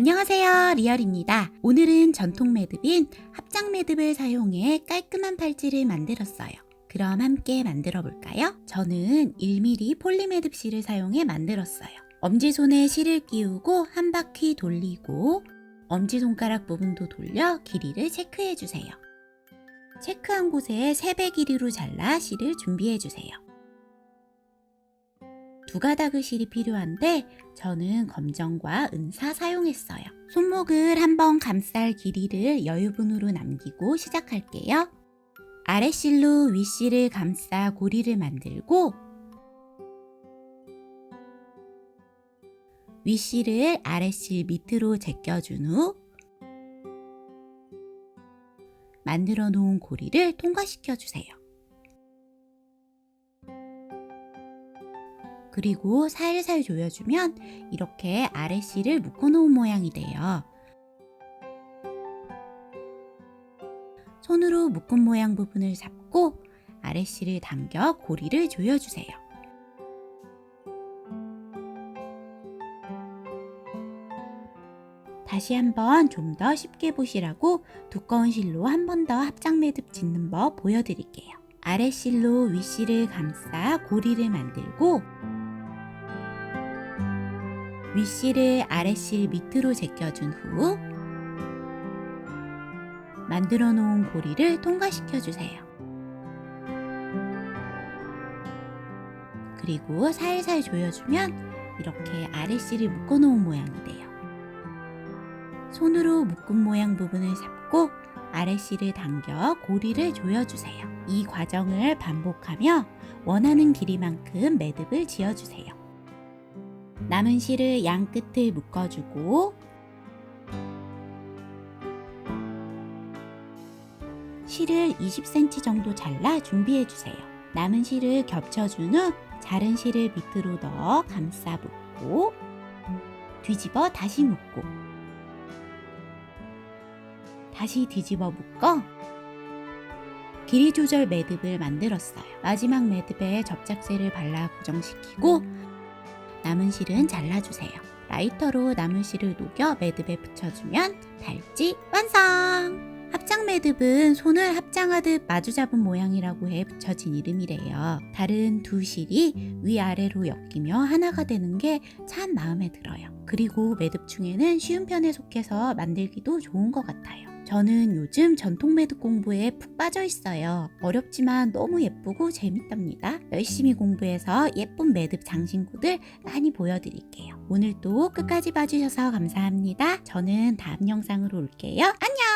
안녕하세요. 리얼입니다. 오늘은 전통 매듭인 합장 매듭을 사용해 깔끔한 팔찌를 만들었어요. 그럼 함께 만들어 볼까요? 저는 1mm 폴리 매듭 실을 사용해 만들었어요. 엄지손에 실을 끼우고 한 바퀴 돌리고 엄지손가락 부분도 돌려 길이를 체크해 주세요. 체크한 곳에 3배 길이로 잘라 실을 준비해 주세요 두 가닥의 실이 필요한데 저는 검정과 은사 사용했어요. 손목을 한번 감쌀 길이를 여유분으로 남기고 시작할게요. 아랫실로 윗실을 감싸 고리를 만들고 윗실을 아랫실 밑으로 제껴준 후 만들어 놓은 고리를 통과시켜 주세요. 그리고 살살 조여주면 이렇게 아랫실을 묶어놓은 모양이 돼요. 손으로 묶은 모양 부분을 잡고 아랫실을 당겨 고리를 조여주세요. 다시 한번 좀 더 쉽게 보시라고 두꺼운 실로 한 번 더 합장 매듭 짓는 법 보여드릴게요. 아랫실로 윗실을 감싸 고리를 만들고 윗실을 아랫실 밑으로 제껴준 후 만들어 놓은 고리를 통과시켜 주세요. 그리고 살살 조여주면 이렇게 아랫실을 묶어 놓은 모양이 돼요. 손으로 묶은 모양 부분을 잡고 아랫실을 당겨 고리를 조여주세요. 이 과정을 반복하며 원하는 길이만큼 매듭을 지어주세요. 남은 실을 양 끝을 묶어주고 실을 20cm 정도 잘라 준비해주세요. 남은 실을 겹쳐준 후 자른 실을 밑으로 넣어 감싸 묶고 뒤집어 다시 묶고 다시 뒤집어 묶어 길이 조절 매듭을 만들었어요. 마지막 매듭에 접착제를 발라 고정시키고 남은 실은 잘라주세요. 라이터로 남은 실을 녹여 매듭에 붙여주면 팔찌 완성! 합장 매듭은 손을 합장하듯 마주 잡은 모양이라고 해 붙여진 이름이래요. 다른 두 실이 위아래로 엮이며 하나가 되는 게 참 마음에 들어요. 그리고 매듭 중에는 쉬운 편에 속해서 만들기도 좋은 것 같아요. 저는 요즘 전통 매듭 공부에 푹 빠져 있어요. 어렵지만 너무 예쁘고 재밌답니다. 열심히 공부해서 예쁜 매듭 장신구들 많이 보여드릴게요. 오늘도 끝까지 봐주셔서 감사합니다. 저는 다음 영상으로 올게요. 안녕!